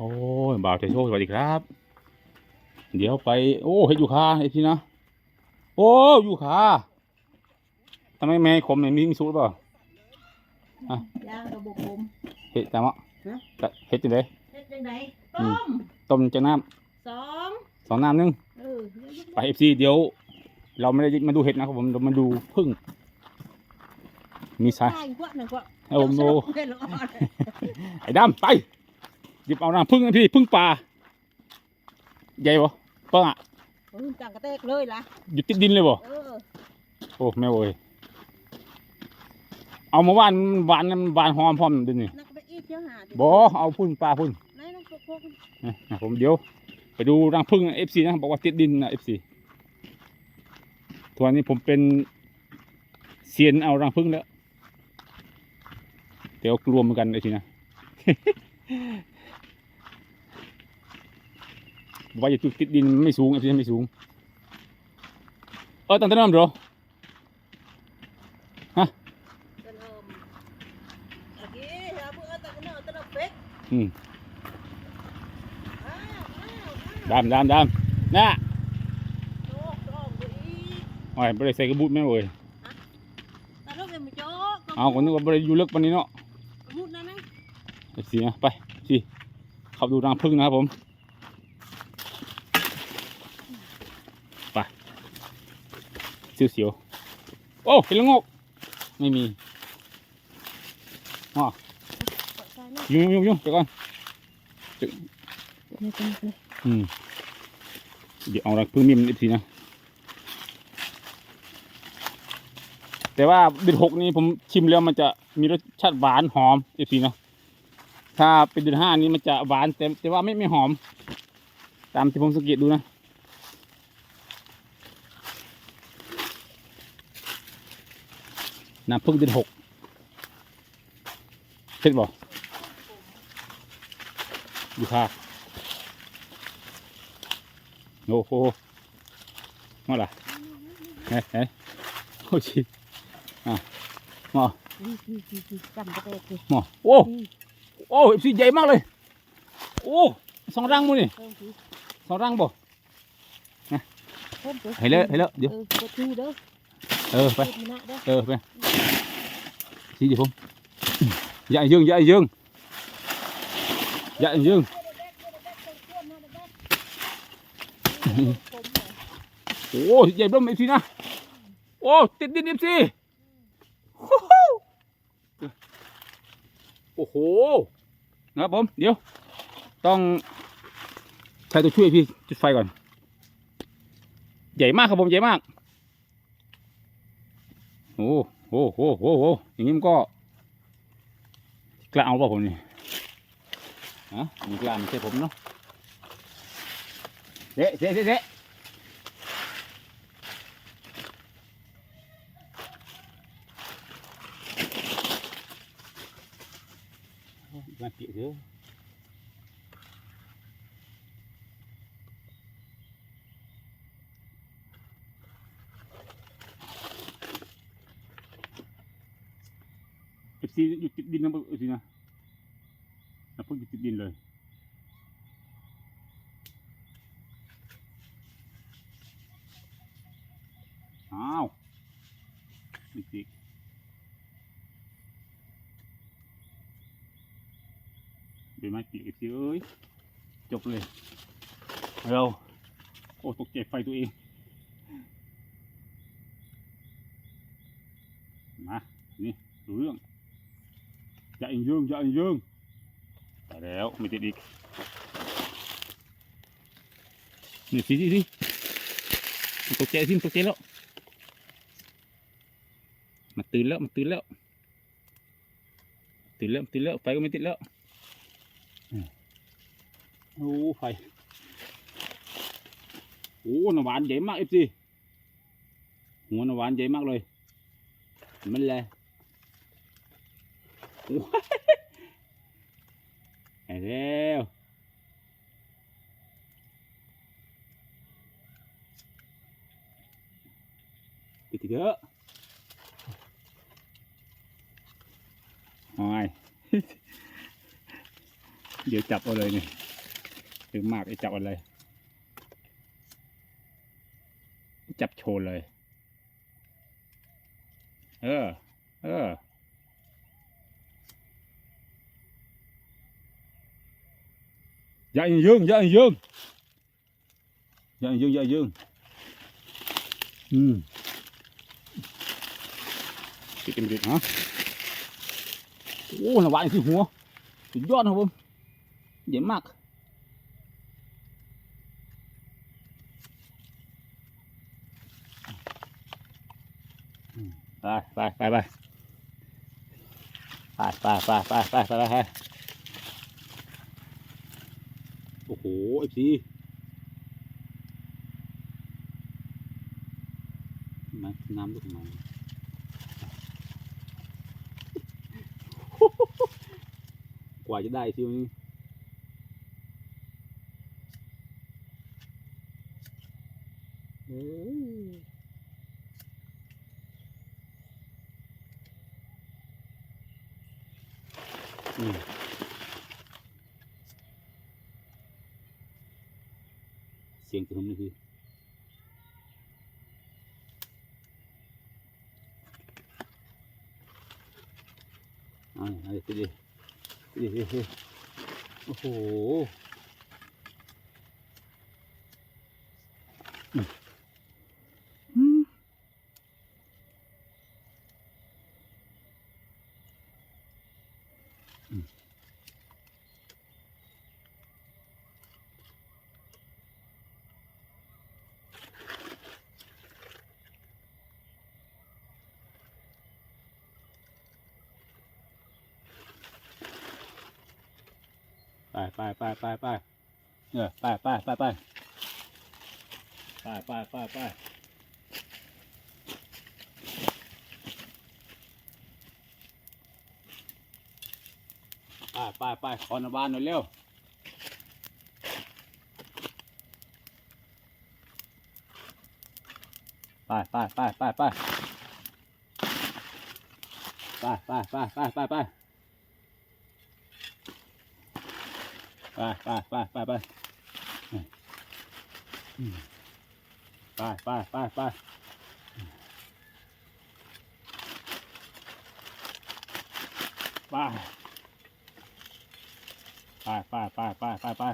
โอ้ยบ่าวเทโชสวัสดีครับ เดี๋ยวไป โอ้เห็ดยูคาไอ้ทีนะ โอ้ยูคาทำไมแม่ขมเนี่ยมีมีสูตรเปล่าย่างระบบผมเห็ดจังวะฮะเห็ดจังไดเฮ็ดจังไดอืต้มมต้มจากน้สองำสองน้ำหนึงเออไปเอฟซีเดี๋ยว เราไม่ได้มาดูเห็ดนะครับผมเรามาดูพึ่ง มีสายใช่กว่าหนึ่งกว่าเอาผมดูเฮ็ดแล้วอ่อนไอ้ดำไป หยิบเอาน้ำพึ่งนะพี่พึ่งป่าใหญ่ปะป้าอะเออจังกระเตกเลยล่ะอยู่ติดดินเลยบ่เออโอ้แม่โวยเอามาหวานหวานมันหวานหอมพร้อมเดินี่นักไปอีกเจ้าหาดิบ่เอาพึ่งปลาพึ่งไหนน้องพวกพวกนะนะผมเดี๋ยว ไปดูรังพึ่งเอฟซีนะบอกว่าติดดินนะเอฟซีทุกวันนี้ผมเป็นเซียนเอารังพึ่งแล้ว เดี๋ยวรวมกันไอ้ทีนะ บอกว่าอย่าจุดติดดินไม่สูงไอ้ทีไม่สูง เออตั้งแต่นั้นเหรอเดินเอิมตะกี้หาเพื่อตะกันเนาะตะดอกเป็กอืมอ้าวอ้าวอ้าวดามดามดามน่ะโจ๊กโจ๊กไปอีกโอ้ยไม่ได้ใส่กระบุดแม่เว้ยตะดอกยังไม่โจ๊กเอาคนนึกว่าไม่ได้อยู่เลิกปานนี้เนาะมุดนะนะไอ้สีนะไปสีขับดูรังพึ่งนะครับผม ไป เสียวๆ โอ้เห็นแล้วงกไม่มีเปิดไฟนี่ยุ่งยุ่งยุ่งเดี๋ยวก่อนนี่เป็นนี่อืมเดี๋ยวเอารังพึ่งมีมันอีกทีนะแต่ว่าเดือนหกนี้ผมชิมแล้วมันจะมีรสชาติหวานหอมอีกทีนะถ้าเป็นเดือนห้านี้มันจะหวานแต่แต่ว่าไม่ไม่หอม ตามที่ผมสังเกตดูนะ น้ำพึ่งเดือนหกเผ็ดบ่อยู่ค่ะโอ้โหมาละเฮ้ยเฮ้ยโอ้ชิอะมานี่นี่นี่นี่จำกระเตกดิมาโอ้นี่โอ้สีใหญ่มากเลย โอ้สองรังมูนี่เพิ่มสิสองรังบ่เพิ่มสิให้เลยให้เลยเดี๋ยวเออกดที่เด้อ เออไปเออไปสีเดี๋ยวผมย่ายยืงย่ายยืงย่ายยืงโอ้ใหญ่เบิ่มอีกทีนะโอ้ติดดินอีกทีโอ้โหโอ้โหนะครับผมเดี๋ยว ต้องใช้ตัวช่วยพี่จุดไฟก่อน ใหญ่มากครับผมใหญ่มาก โอ้โหโอ้โหโอ้โหอย่างนี้มันก็กล้าเอาเปล่าผมนี่ฮะมันกล้าไม่ใช่ผมเนาะเดะเดะเดะเดะมาเปียกเถอะ ซีอยู่ติดดินนะเอฟซีนะนะพวกอยู่ติดดินเลยอ้าวนี่สิเดี๋ยวมาปีกอีกทีเอ้ยจบเลยเราโอ้ตกใจไฟตัวเองมานี่ดูเรื่อง อย่าอิงยืงอย่าอิงยืงตายแล้วไม่ติดอีกนี่สิสิสิมันตกใจสิมันตกใจแล้วมันตื่นแล้ว เร็วปิดเถอะหอยเดี๋ยวจับเอาเลยนี่ถึงมากไอ้จับอะไร จับโชว์เลย เออ เออ Dạy dương, dạy dương. Dạy dương, dạy dương. Ừ. Cái kim hả? Ô, nó bạn bye bye เอฟซีน้ำน้ำลูกน้องกว่าจะได้ซิวนี่อืม ทำนี่คืออ่าไปดิไปดิโอ้โห ไปไปไปไปไปเออไปไปไปไปไปไปไปไปไปไปไปขอนบานหน่อยเร็วไปไปไปไปไปไปไปไปไปไปไป ไปไปไปไปไปไปไปไปไปไปไปไปไปไปไปไป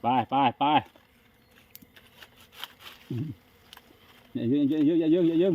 ไปไปไปยืมยืมยืมยืมยืม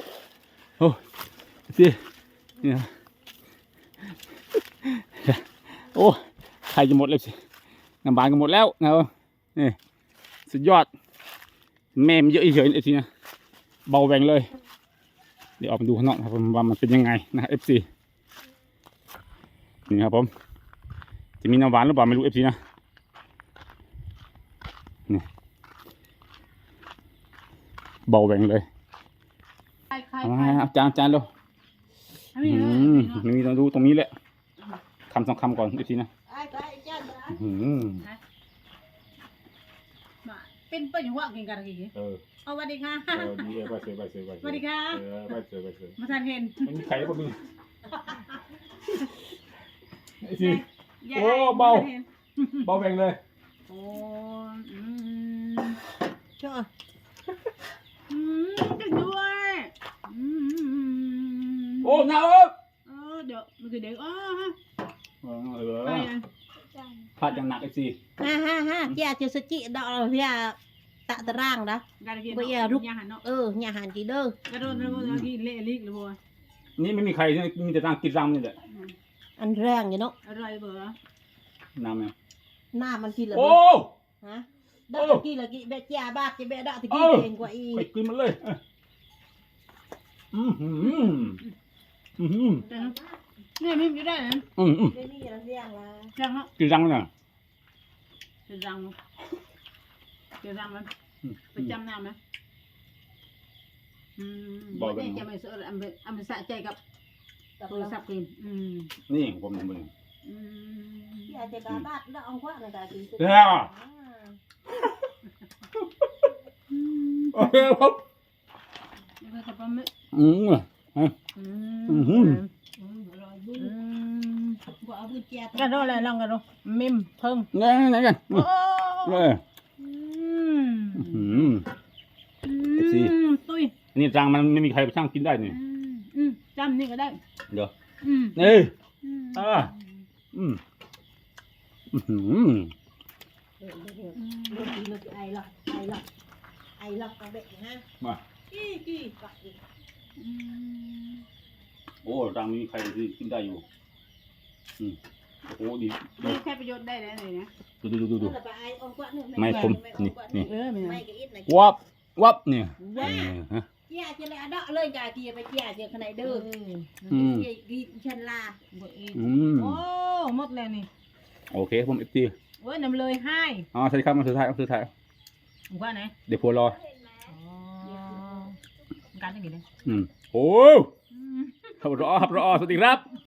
สิเนี่ยโอ้ไข่จะหมดเลยสิน้ำบานก็หมดแล้วนะครับนี่สุดยอด แม่มันเยอะเฉยๆเอฟซีนะเบาแหวงเลย เดี๋ยวออกมาดูข้างนอกนะครับผมว่ามันเป็นยังไงนะเอฟซีนี่ครับผม จะมีน้ำหวานหรือเปล่าไม่รู้เอฟซีนะนี่เบาแหวงเลยใครใครเอาใครมาเอาจานจานเร็ว อันอืนี้เลยมนี่ต้องดูตรงนี้แหละคำสองคำก่อนเอฟซีนะไอ้ไอ้จ้าบ้านอืมมาเป็นไปอย่างว่ากินกันกี่เออเอาสวัสดีค่ะเออดีเลยไปเสือไปเสือไปสวัสดีค่ะเออไปเสือไปเสือมาทานเห็นไม่มีใครก็มีไอ้สิยยโอ้เบามทนห็นเบาแหวงเลยโอ้อืมช่อ อืมกินด้วยอืม โอ้หนาวเอ้ย เออ เดี๋ยวมันคือเด็กอ๋อฮะ เออเอ อไปอะพลาดอย่างหนักเอฟซี ha ha ha cha chưa sẽ chị đọ là phía tạ tà rang đó การกิน bây giờ rút ยาหันเนาะ ừ nhà hàng chị đơ กระโดดกระโดดกินเละลิกเลยบัวนี่ไม่มีใครมีแต่ร่างกินรังนี่แหละ ăn rang vậy nó อร่อยเบอร์น้ำเนี่ย na มันกินเหรอโอ้ฮะดอกโอ้กี่ละกี่แบะจ่าบาดจะแบะดอกตะกี้เออเองกว่าอีไปกินมันเลย อืม อืมอืมนี่มีอยู่ได้นะอืมอืมเดี๋ยวนี้อย่าเรียงละจังเนาะกินรังเนี่ยจะจังมั้ยจะจังมั้ยอืมไปจำน้ำไหมอืมบอกบอกกันได้จะไม่สะอันเป็นอันเป็นสะใจกับกับโทรศัพท์กินอืมนี่ผมมึงอืมที่อาจจะกาบาดแล้วเอากว่านะกากินเด้ออืมโอเคครับนี่ก็จะประมาณอืมอืม อืม อืม อร่อยบุญ อืม บ่เอาบุญแจ กระโดดอะไรลองกระโดดมิมเพิ่งไหนไหนกันโอ้เอออืมอืมเอฟซีอืมตุ้ยอันนี้รังมันไม่มีใครไปช่างกินได้นี่ อืมอืมจำนี่ก็ได้เดี๋ยวอืมเอ้ยอืมอ่าอืมอืมเออเดี๋ยวเดี๋ยวกินมันไอหรอกไอหรอกไอหรอกกระเบะนะมากี่กี่กัดอีกอืมโอ้รังนี้ใครที่กินได้อยู่ อืม โอ้โหดีดูนี่แค่ประโยชน์ได้แล้วเลยนะดูดูดูดูนั่นแหละไปไอเอากว่านึงไม่ผมนี่นี่เออไม่ไม่เอาก็อิดนะวับวับเนี่ยว้าเออฮะเจ้าจะเลยอะดอกเลยกากีไปเจ้าจะขนาดเด้ออืมเจ้ากีชันลาอืมโอ้หมดแล้วนี่โอเคผมเอฟซีโอ้ยน้ำเลยให้อ๋อสวัสดีครับมาสุดท้ายมาสุดท้ายว่าไหนเดี๋ยวพัวรออ๋อการจะกินเลยอืมโอ้ครับรอครับรอสวัสดีครับ